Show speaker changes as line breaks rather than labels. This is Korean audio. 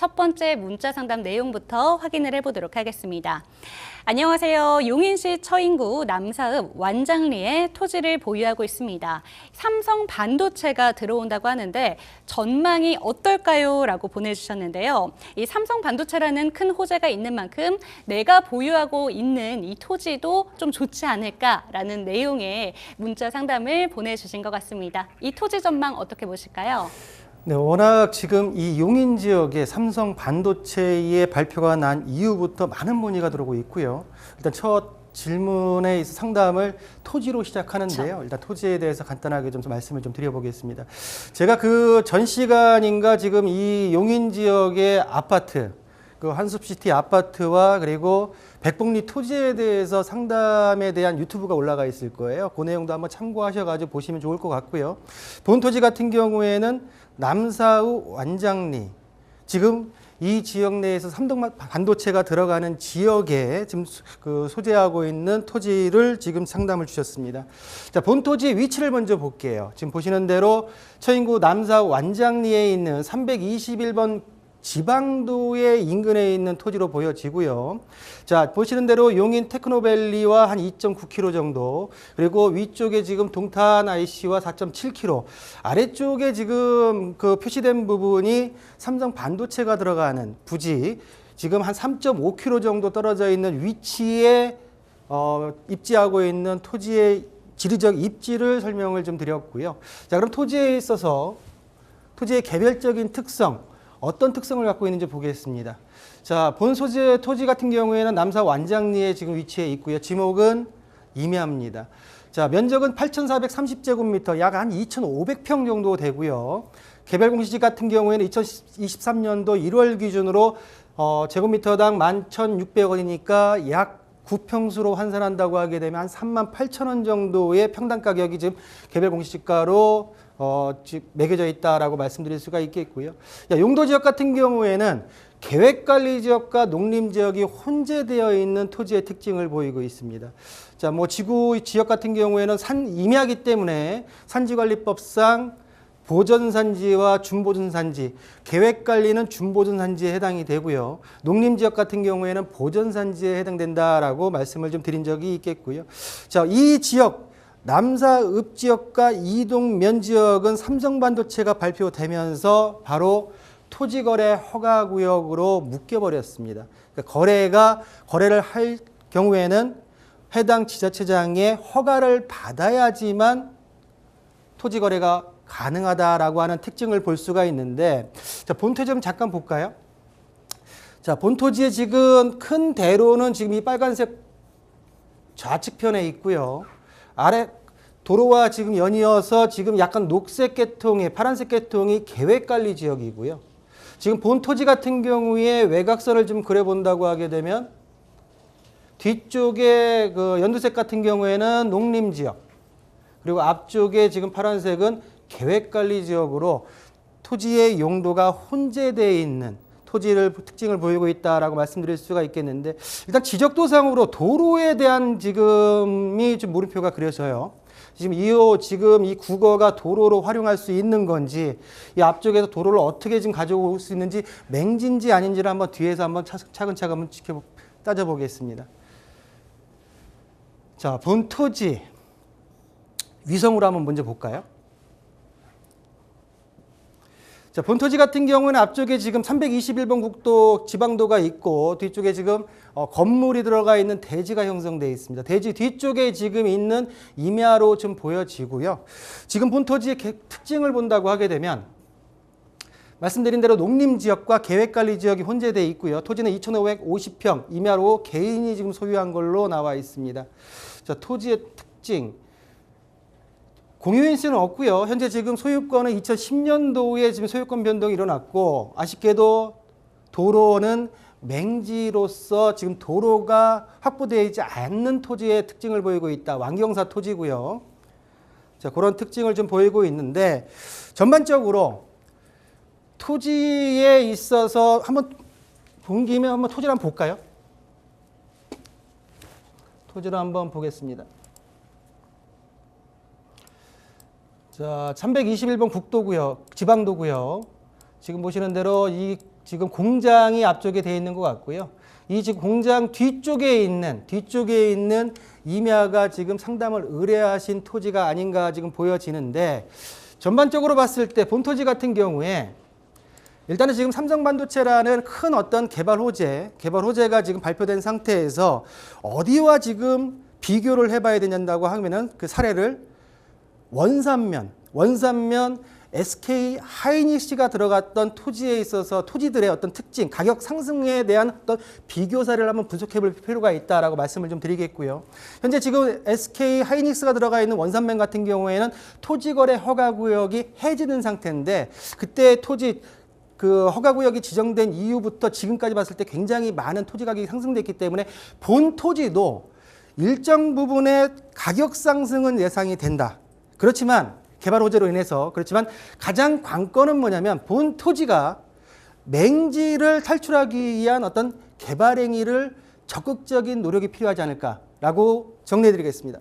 첫 번째 문자 상담 내용부터 확인을 해보도록 하겠습니다. 안녕하세요. 용인시 처인구 남사읍 완장리에 토지를 보유하고 있습니다. 삼성 반도체가 들어온다고 하는데 전망이 어떨까요? 라고 보내주셨는데요. 이 삼성 반도체라는 큰 호재가 있는 만큼 내가 보유하고 있는 이 토지도 좀 좋지 않을까라는 내용의 문자 상담을 보내주신 것 같습니다. 이 토지 전망 어떻게 보실까요?
네, 워낙 지금 이 용인 지역에 삼성 반도체의 발표가 난 이후부터 많은 문의가 들어오고 있고요. 일단 첫 질문에 있어 상담을 토지로 시작하는데요. 일단 토지에 대해서 간단하게 좀 말씀을 좀 드려보겠습니다. 제가 그 전 시간인가 지금 이 용인 지역의 아파트, 그 한숲시티 아파트와 그리고 백봉리 토지에 대해서 상담에 대한 유튜브가 올라가 있을 거예요. 그 내용도 한번 참고하셔가지고 보시면 좋을 것 같고요. 본 토지 같은 경우에는 남사우 완장리 지금 이 지역 내에서 삼성 반도체가 들어가는 지역에 지금 수- 그 소재하고 있는 토지를 지금 상담을 주셨습니다. 자, 본 토지 위치를 먼저 볼게요. 지금 보시는 대로 처인구 남사 완장리에 있는 321번 지방도의 인근에 있는 토지로 보여지고요. 자, 보시는 대로 용인 테크노밸리와 한 2.9km 정도, 그리고 위쪽에 지금 동탄 IC와 4.7km, 아래쪽에 지금 그 표시된 부분이 삼성 반도체가 들어가는 부지, 지금 한 3.5km 정도 떨어져 있는 위치에 어, 입지하고 있는 토지의 지리적 입지를 설명을 좀 드렸고요. 자, 그럼 토지에 있어서 토지의 개별적인 특성, 어떤 특성을 갖고 있는지 보겠습니다. 자, 본 소재 토지 같은 경우에는 남사 완장리에 지금 위치해 있고요. 지목은 임야입니다. 자, 면적은 8,430제곱미터, 약 한 2,500평 정도 되고요. 개별 공시지 같은 경우에는 2023년도 1월 기준으로 어, 제곱미터당 11,600원이니까 약 9평수로 환산한다고 하게 되면 한 3만 8천 원 정도의 평당 가격이 지금 개별 공시지가로 어, 지금 매겨져 있다라고 말씀드릴 수가 있겠고요. 야, 용도 지역 같은 경우에는 계획관리 지역과 농림 지역이 혼재되어 있는 토지의 특징을 보이고 있습니다. 자, 뭐 지구 지역 같은 경우에는 산 임야기 때문에 산지관리법상 보전산지와 준보전산지, 계획관리는 준보전산지에 해당이 되고요. 농림지역 같은 경우에는 보전산지에 해당된다라고 말씀을 좀 드린 적이 있겠고요. 자, 이 지역 남사읍 지역과 이동면 지역은 삼성반도체가 발표되면서 바로 토지거래 허가구역으로 묶여버렸습니다. 그러니까 거래가 거래를 할 경우에는 해당 지자체장의 허가를 받아야지만 토지 거래가 가능하다라고 하는 특징을 볼 수가 있는데 자, 본토지 좀 잠깐 볼까요? 자, 본토지의 지금 큰 대로는 지금 이 빨간색 좌측편에 있고요. 아래 도로와 지금 연이어서 지금 약간 녹색 계통의 파란색 계통이 계획관리 지역이고요. 지금 본토지 같은 경우에 외곽선을 좀 그려본다고 하게 되면 뒤쪽에 그 연두색 같은 경우에는 농림 지역 그리고 앞쪽에 지금 파란색은 계획관리 지역으로 토지의 용도가 혼재되어 있는 토지를 특징을 보이고 있다라고 말씀드릴 수가 있겠는데 일단 지적도상으로 도로에 대한 지금이 좀 물음표가 그려져요. 지금 이 지금 이 국어가 도로로 활용할 수 있는 건지 이 앞쪽에서 도로를 어떻게 지금 가져올 수 있는지 맹진지 아닌지를 한번 뒤에서 한번 차- 차근차근 지켜 따져보겠습니다. 자, 본토지 위성으로 한번 먼저 볼까요? 자, 본토지 같은 경우는 앞쪽에 지금 321번 국도 지방도가 있고 뒤쪽에 지금 어, 건물이 들어가 있는 대지가 형성되어 있습니다. 대지 뒤쪽에 지금 있는 임야로 좀 보여지고요. 지금 본토지의 개- 특징을 본다고 하게 되면 말씀드린 대로 농림 지역과 계획관리 지역이 혼재되어 있고요. 토지는 2,550평 임야로 개인이 지금 소유한 걸로 나와 있습니다. 자, 토지의 특징. 공유인수는 없고요. 현재 지금 소유권은 2010년도에 지금 소유권 변동이 일어났고 아쉽게도 도로는 맹지로서 지금 도로가 확보되어 있지 않는 토지의 특징을 보이고 있다. 완경사 토지고요. 자, 그런 특징을 좀 보이고 있는데 전반적으로 토지에 있어서 한번 본 김에 한번 토지를 한번 볼까요? 토지를 한번 보겠습니다. 자, 321번 국도고요. 지방도고요. 지금 보시는 대로 이 지금 공장이 앞쪽에 되어 있는 것 같고요. 이 지금 공장 뒤쪽에 있는 뒤쪽에 있는 임야가 지금 상담을 의뢰하신 토지가 아닌가 지금 보여지는데 전반적으로 봤을 때 본토지 같은 경우에 일단은 지금 삼성반도체라는 큰 어떤 개발 호재, 개발 호재가 지금 발표된 상태에서 어디와 지금 비교를 해봐야 되냐고 하면은 그 사례를 원산면, 원산면 SK 하이닉스가 들어갔던 토지에 있어서 토지들의 어떤 특징, 가격 상승에 대한 어떤 비교 사례를 한번 분석해 볼 필요가 있다라고 말씀을 좀 드리겠고요. 현재 지금 SK 하이닉스가 들어가 있는 원산면 같은 경우에는 토지 거래 허가 구역이 해지된 상태인데 그때 토지 그 허가 구역이 지정된 이후부터 지금까지 봤을 때 굉장히 많은 토지 가격이 상승됐기 때문에 본 토지도 일정 부분의 가격 상승은 예상이 된다. 그렇지만 개발 호재로 인해서 그렇지만 가장 관건은 뭐냐면 본 토지가 맹지를 탈출하기 위한 어떤 개발 행위를 적극적인 노력이 필요하지 않을까라고 정리해 드리겠습니다.